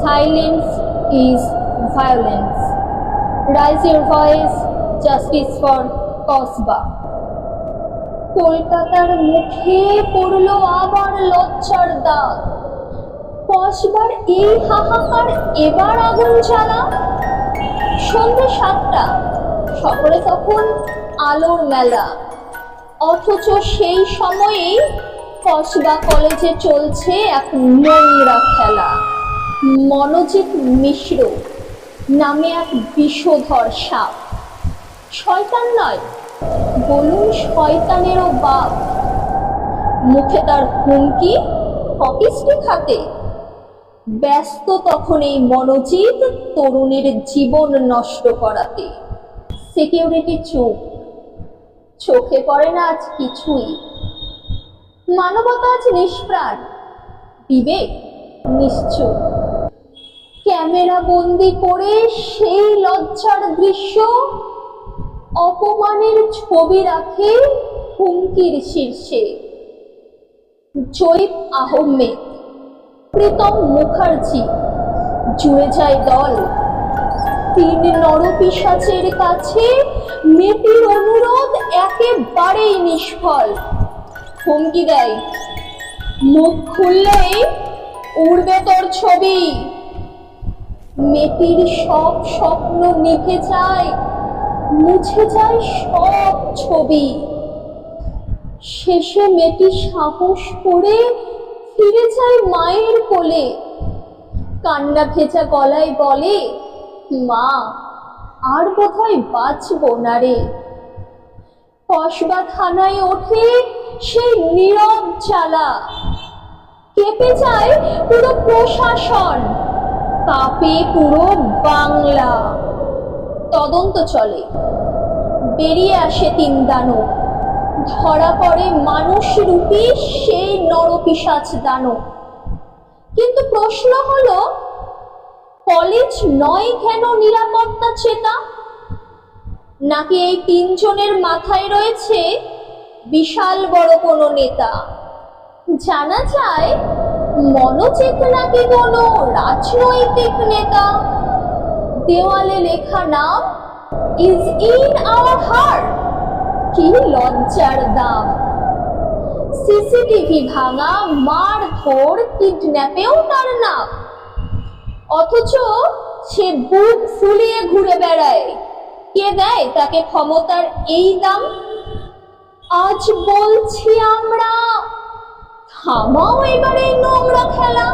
Silence is violence. Raise your voice, justice for Kosba. কলকাতার মুখে পড়ল আবার লজ্জার দাগ কসবার এই হাহাকার এবার আগুন জ্বালা সন্ধ্যে সাতটা সকলে তখন আলোর মেলা অথচ সেই সময়েই কসবা কলেজে চলছে এক নোংরা খেলা মনোজিৎ মিশ্র নামে এক বিষধর সাপ। শয়তান নয়, বলুন শয়তানেরও বাপ। মুখে তার হুমকি হকিস্টিক হাতে ব্যস্ত তখন এই মনোজিৎ তরুণের জীবন নষ্ট করাতে। সিকিউরিটি চুপ, চোখে পড়ে না আজ কিছুই। মানবতা আজ নিষ্প্রাণ, বিবেক নিশ্চুপ। ক্যামেরা বন্দি করে সেই লজ্জার দৃশ্য, অপমানের ছবি রাখে হুমকির শীর্ষে। জৈব আহমেদ, প্রীতম মুখার্জি, জুড়ে যায় দল। তিন নরপিসাচের কাছে মেয়েটির অনুরোধ একেবারেই নিষ্ফল। হুমকি দেয়। মুখ খুললেই উড়বে তোর ছবি। মেয়েটির সব স্বপ্ন নিভে যায়, মুছে যায় সব ছবি। শেষে মেয়েটি সাহস করে ফিরে যায় মায়ের কোলে। কান্না ভেজা গলায় বলে, মা, আর কোথায় বাঁচবো না রে? কসবা থানায় ওঠে সেই নীরব জ্বালা। কেঁপে যায় পুরো প্রশাসন। কাঁপে পুরো বাংলা। তদন্ত চলে। বেরিয়ে আসে তিন দানব ধরা পড়ে মানুষ রূপী সেই নরপিসাচ দানব। কিন্তু প্রশ্ন হলো, কলেজ নয় কেন নিরাপত্তা চেতা? নাকি এই তিনজনের মাথায় রয়েছে বিশাল বড় কোনো নেতা? জানা যায় মনোজিৎ নাকি কোনো রাজনৈতিক নেতা। দেওয়ালে লেখা নাম ইজ ইন আওয়ার হার্ট কি লজ্জার দাম। সিসিটিভি ভাঙা, মার ধর, কিডন্যাপেও তার নাম। অথচ সে বুক ফুলিয়ে ঘুরে বেড়ায়। কে দেয় তাকে ক্ষমতার এই দাম? আজ বলছি আমরা থামাও এবারে নোংরা খেলা।